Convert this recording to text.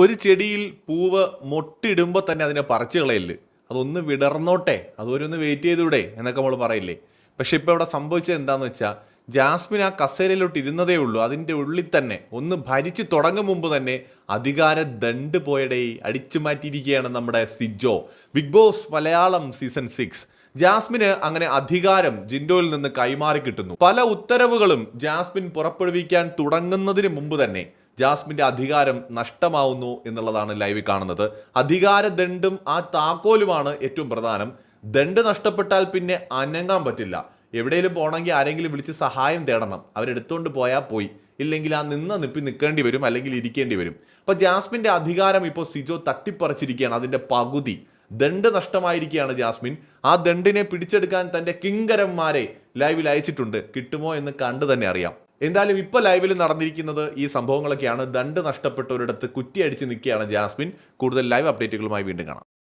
ഒരു ചെടിയിൽ പൂവ് മൊട്ടിടുമ്പോൾ തന്നെ അതിനെ പറിച്ചു കളയില്ല. അതൊന്ന് വിടർന്നോട്ടെ അതുവരൊന്ന് വെയിറ്റ് ചെയ്തൂടെ എന്നൊക്കെ നമ്മൾ പറയില്ലേ. പക്ഷെ ഇപ്പോൾ ഇവിടെ സംഭവിച്ചത് എന്താണെന്ന് വെച്ചാൽ ജാസ്മിൻ ആ കസേരയിലോട്ട് ഇരുന്നതേ ഉള്ളൂ. അതിന്റെ ഉള്ളിൽ തന്നെ ഒന്ന് ഭരിച്ചു തുടങ്ങും മുമ്പ് തന്നെ അധികാര ദണ്ട് പോയടേ അടിച്ചു മാറ്റിയിരിക്കുകയാണ് നമ്മുടെ Sijo. Bigg Boss Malayalam season six ജാസ്മിന് അങ്ങനെ അധികാരം ജിൻഡോയിൽ നിന്ന് കൈമാറി കിട്ടുന്നു. പല ഉത്തരവുകളും ജാസ്മിൻ പുറപ്പെടുവിക്കാൻ തുടങ്ങുന്നതിന് മുമ്പ് തന്നെ ജാസ്മിന്റെ അധികാരം നഷ്ടമാവുന്നു എന്നുള്ളതാണ് ലൈവിൽ കാണുന്നത്. അധികാര ദണ്ടും ആ താക്കോലുമാണ് ഏറ്റവും പ്രധാനം. ദണ്ട് നഷ്ടപ്പെട്ടാൽ പിന്നെ അനങ്ങാൻ പറ്റില്ല. എവിടെയെങ്കിലും പോകണമെങ്കിൽ ആരെങ്കിലും വിളിച്ച് സഹായം തേടണം. അവരെടുത്തുകൊണ്ട് പോയാൽ പോയി. ഇല്ലെങ്കിൽ ആ നിന്ന് നിപ്പി നിൽക്കേണ്ടി വരും അല്ലെങ്കിൽ ഇരിക്കേണ്ടി വരും. അപ്പോൾ ജാസ്മിന്റെ അധികാരം ഇപ്പോൾ സിജോ തട്ടിപ്പറിച്ചിരിക്കുകയാണ്. അതിന്റെ പകുതി ദണ്ട് നഷ്ടമായിരിക്കുകയാണ് ജാസ്മിൻ. ആ ദണ്ടിനെ പിടിച്ചെടുക്കാൻ തന്റെ കിങ്കരന്മാരെ ലൈവിൽ അയച്ചിട്ടുണ്ട്. കിട്ടുമോ എന്ന് കണ്ടു തന്നെ അറിയാം. എന്തായാലും ഇപ്പോൾ ലൈവിൽ നടന്നിരിക്കുന്നത് ഈ സംഭവങ്ങളൊക്കെയാണ്. ദണ്ട് നഷ്ടപ്പെട്ടവരിടത്ത് കുറ്റിയടിച്ച് നിൽക്കുകയാണ് ജാസ്മിൻ. കൂടുതൽ ലൈവ് അപ്ഡേറ്റുകളുമായി വീണ്ടും കാണാം.